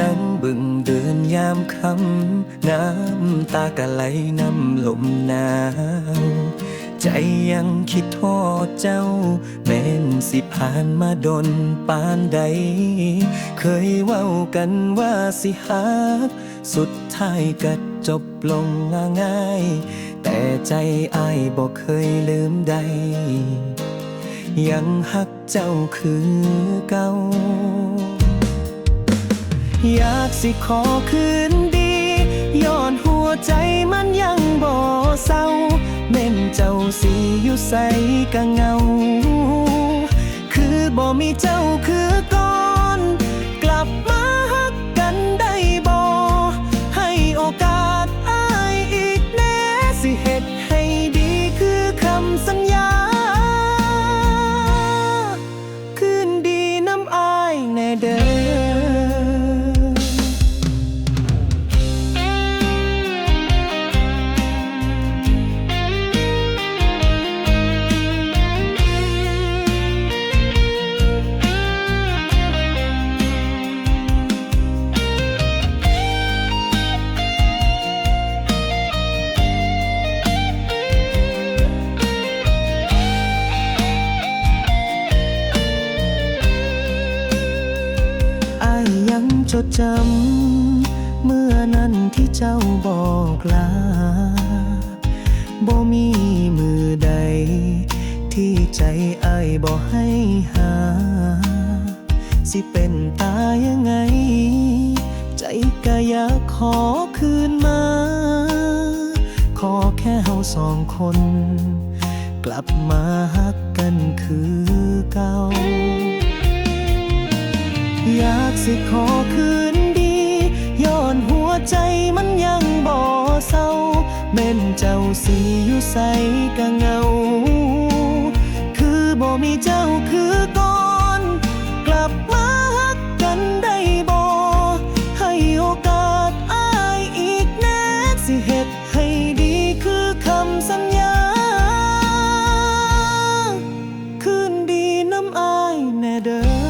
นั่งบึงเดินยามคำน้ำตากะไหลน้ำลมหนาวใจยังคิดโทษเจ้าแม่นสิผ่านมาดนปานใด เคยเว้ากันว่าสิหัก สุดท้ายก็จบลงง่าย แต่ใจอายบอกเคยลืมใด ยังหักเจ้าคือเก่า อยากสิขอคืนดีย้อนหัวใจมันยังบ่เศร้าเม่นเจ้าสิอยู่ใสกะเงา คือบ่มีเจ้าคือ ยังจดจำ เมื่อนั้นที่เจ้าบอกลาบ่มีมือใด ที่ใจอายบ่ให้หา สิเป็นตายังไง ใจก็อยากขอคืนมา ขอแค่เฮาสองคน กลับมาฮักกันคือเก่า สิขอคืนดีย้อนหัวใจมันยังบ่เศร้าแม่นเจ้าสีอยู่ใสกะเงา คือบ่มีเจ้าคือก่อนกลับมาฮักกันได้บ่ให้โอกาสอายอีกแน่สิเฮ็ดให้ดีคือคำสัญญา คืนดีน้ำอายแน่เด้อ